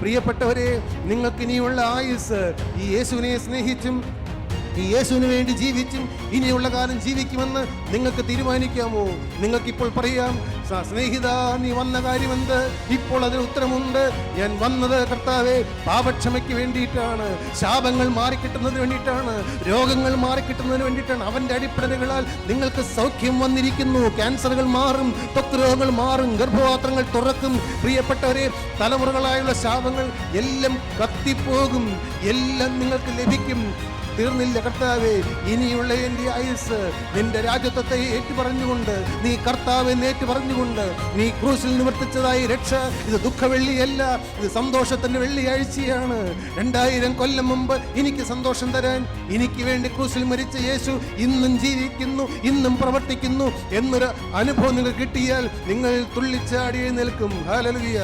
പ്രിയപ്പെട്ടവരെ നിങ്ങൾക്ക് ഇനിയുള്ള ആയുസ് ഈ യേശുവിനെ സ്നേഹിച്ചും യേശുവിന് വേണ്ടി ജീവിച്ചും ഇനിയുള്ള കാലം ജീവിക്കുമെന്ന് നിങ്ങൾക്ക് തീരുമാനിക്കാമോ? നിങ്ങൾക്കിപ്പോൾ പറയാം "സ- സ്നേഹിത നീ വന്ന കാര്യമെന്ത്? ഇപ്പോൾ അതിന് ഉത്തരമുണ്ട്. ഞാൻ വന്നത് കർത്താവെ പാപക്ഷമയ്ക്ക് വേണ്ടിയിട്ടാണ്. ശാപങ്ങൾ മാറിക്കിട്ടുന്നതിന് വേണ്ടിയിട്ടാണ്. രോഗങ്ങൾ മാറിക്കിട്ടുന്നതിന് വേണ്ടിയിട്ടാണ്. അവന്റെ അടിപ്പടലുകളാൽ നിങ്ങൾക്ക് സൗഖ്യം വന്നിരിക്കുന്നു. ക്യാൻസറുകൾ മാറും ത്വക്ക് രോഗങ്ങൾ മാറും ഗർഭപാത്രങ്ങൾ തുറക്കും. പ്രിയപ്പെട്ടവരെ തലമുറകളായുള്ള ശാപങ്ങൾ എല്ലാം കത്തിപ്പോകും. എല്ലാം നിങ്ങൾക്ക് ലഭിക്കും. തീർന്നില്ല കർത്താവേ ഇനിയുള്ള എന്റെ ആയുസ് നിന്റെ രാജ്യത്വത്തെ ഏറ്റുപറഞ്ഞുകൊണ്ട് നീ കർത്താവ് ഏറ്റുപറഞ്ഞുകൊണ്ട് നീ ക്രൂസിൽ നിവർത്തിച്ചതായി രക്ഷ ഇത് ദുഃഖവെള്ളിയല്ല ഇത് സന്തോഷത്തിന്റെ വെള്ളിയാഴ്ചയാണ്. രണ്ടായിരം കൊല്ലം മുമ്പ് എനിക്ക് സന്തോഷം തരാൻ എനിക്ക് വേണ്ടി ക്രൂസിൽ മരിച്ച യേശു ഇന്നും ജീവിക്കുന്നു ഇന്നും പ്രവർത്തിക്കുന്നു എന്നൊരു അനുഭവം നിങ്ങൾക്ക് കിട്ടിയാൽ നിങ്ങൾ തുള്ളിച്ചാടി നിൽക്കും ഹാലലുയ